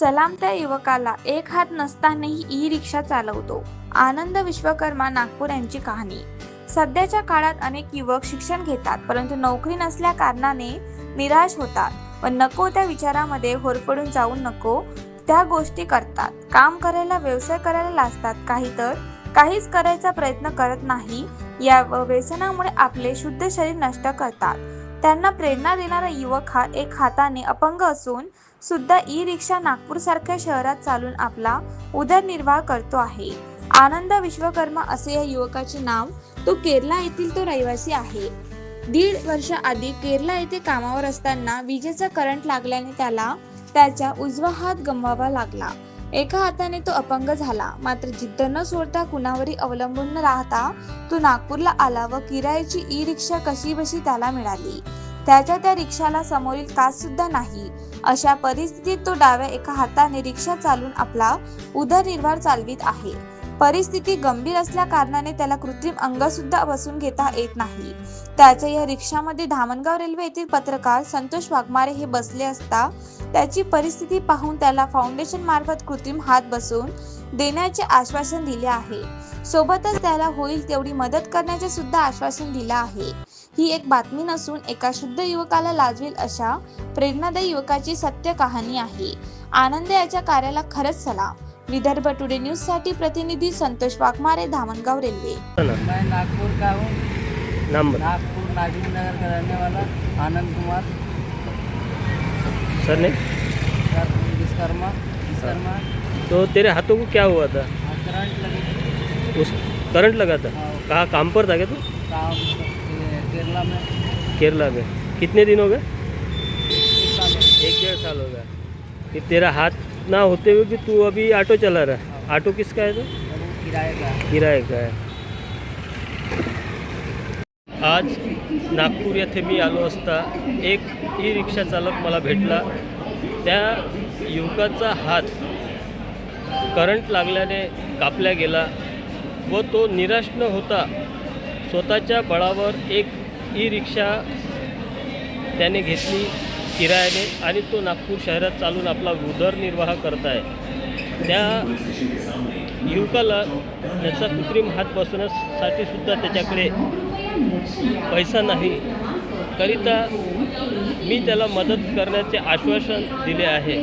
सलाम त्या युवकाला. एक हात नसतानाही ई रिक्षा चालवतो. आनंद विश्वकर्मा नागपूर यांची कहाणी. सध्याच्या काळात अनेक युवक शिक्षण घेतात परंतु नोकरी नसल्या कारणाने निराश होतात पण नको त्या विचारामध्ये होरपडून जाऊ नको त्या गोष्टी करतात. काम करायला व्यवसाय करायला लाजतात. काही तर काहीच करायचा प्रयत्न करत नाही. या व- व्यसनामुळे आपले शुद्ध शरीर नष्ट करतात. त्यांना प्रेरणा देणारा युवक हा एक हाताने अपंग असून सुद्धा ई रिक्षा नागपूर सारख्या शहरात चालून आपला उदरनिर्वाह करतो आहे. आनंद विश्वकर्मा असे या युवकाचे नाव तो केरला येथील तो रहिवासी आहे. दीड वर्ष आधी केरला येथे कामावर असताना विजेचा करंट लागल्याने त्याला त्याचा उजवा हात गमवावा लागला. एका हाताने तो अपंग झाला. मात्र जिद्द न सोडता कुणावरही अवलंबून न राहता तो नागपूरला आला व किरायाची ई रिक्षा कशी बशी त्याला मिळाली. त्याच्या त्या रिक्षाला समोरील काच सुद्धा नाही. अशा परिस्थितीत तो डाव्या एका हाताने रिक्षा चालून आपला उदरनिर्वाह चालवित आहे. परिस्थिती गंभीर असल्या कारणाने त्याला कृत्रिम अंग सुद्धा बसून घेता येत नाही. त्याच्या या रिक्षामध्ये धामणगाव रेल्वे येथील पत्रकार संतोष वाघमारे हे बसले असता त्याची परिस्थिती पाहून त्याला फाउंडेशन मार्फत कृत्रिम हात बसवून देण्याचे आश्वासन दिले आहे. सोबतच त्याला होईल तेवढी मदत करण्याचे सुद्धा आश्वासन दिलं आहे. ही एक बातमी नसून एका शुद्ध युवकाला लाजवेल अशा प्रेरणादायी युवकाची सत्य कहाणी आहे. आनंद याच्या कार्याला खरंच सलाम. विदर्भ टुडे न्यूजसाठी प्रतिनिधी संतोष वाघमारे धामणगाव रेल्वे. मैं नागपुर का हूँ। नंबर. नागपुर नागिन नगर का रहने वाला आनंद कुमार। सर ने सर विश्वकर्मा विश्वकर्मा तो तेरे हाथों को क्या हुआ था? हाँ, करंट लगी उस करंट लगा था? हाँ, कहाँ काम पर था क्या तू? काम ये केरला में। केरला में। कितने दिन हो गए। एक डेढ़ साल हो गया। कि तेरा हाथ ना होते हुए भी तू अभी ऑटो चला रहा है। ऑटो किसका है तो? किराए का। किराए का आहे आज नागपूर येथे मी आलो असता एक ई रिक्षा चालक मला भेटला. त्या युवकाचा हात करंट लागल्याने कापला गेला व तो निराश न होता. स्वतःच्या बळावर एक ई रिक्षा त्याने घेतली. किरायाने आणि तो नागपूर शहरात चालून आपला उदरनिर्वाह करत आहे त्या युवकाला त्याचा कृत्रिम हात बसवण्यासाठी सुद्धा त्याच्याकडे पैसा नाही. करिता मी त्याला मदत करण्याचे आश्वासन दिले आहे.